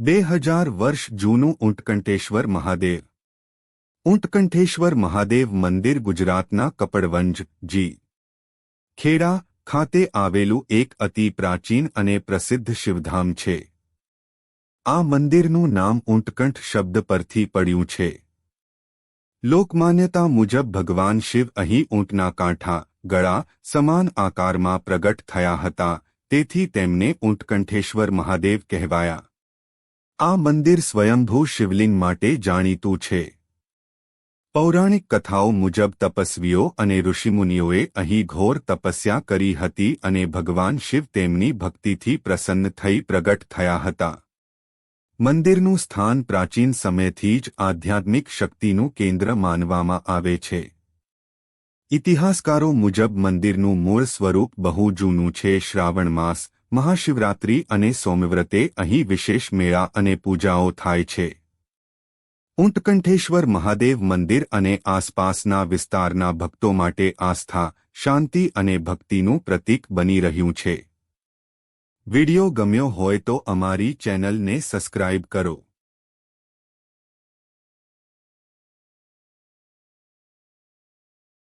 બે હજાર વર્ષ જૂનું ઊંટકંઠેશ્વર મહાદેવ. ઊંટકંઠેશ્વર મહાદેવ મંદિર ગુજરાતના કપડવંજ, જી. ખેડા ખાતે આવેલું એક અતિ પ્રાચીન અને પ્રસિદ્ધ શિવધામ છે. આ મંદિરનું નામ ઊંટકંઠ શબ્દ પરથી પડ્યું છે. લોકમાન્યતા મુજબ ભગવાન શિવ અહીં ઊંટના કાંઠા, ગળા સમાન આકારમાં પ્રગટ થયા હતા, તેથી તેમને ઊંટકંઠેશ્વર મહાદેવ કહેવાયા. આ મંદિર સ્વયંભૂ શિવલિંગ માટે જાણીતું છે. પૌરાણિક કથાઓ મુજબ તપસ્વીઓ અને ઋષિમુનિઓએ અહીં ઘોર તપસ્યા કરી હતી અને ભગવાન શિવ તેમની ભક્તિથી પ્રસન્ન થઈ પ્રગટ થયા હતા. મંદિરનું સ્થાન પ્રાચીન સમયથી જ આધ્યાત્મિક શક્તિનું કેન્દ્ર માનવામાં આવે છે. ઇતિહાસકારો મુજબ મંદિરનું મૂળ સ્વરૂપ બહુ જૂનું છે શ્રાવણ માસ મહાશિવરાત્રિ અને સોમવ્રતે અહીં વિશેષ મેળા અને પૂજાઓ થાય છે. ઊંટકંઠેશ્વર મહાદેવ મંદિર અને આસપાસના વિસ્તારના ભક્તો માટે આસ્થા, શાંતિ અને ભક્તિનું પ્રતીક બની રહ્યું છે. વિડિયો ગમ્યો હોય તો અમારી ચેનલને સબસ્ક્રાઇબ કરો.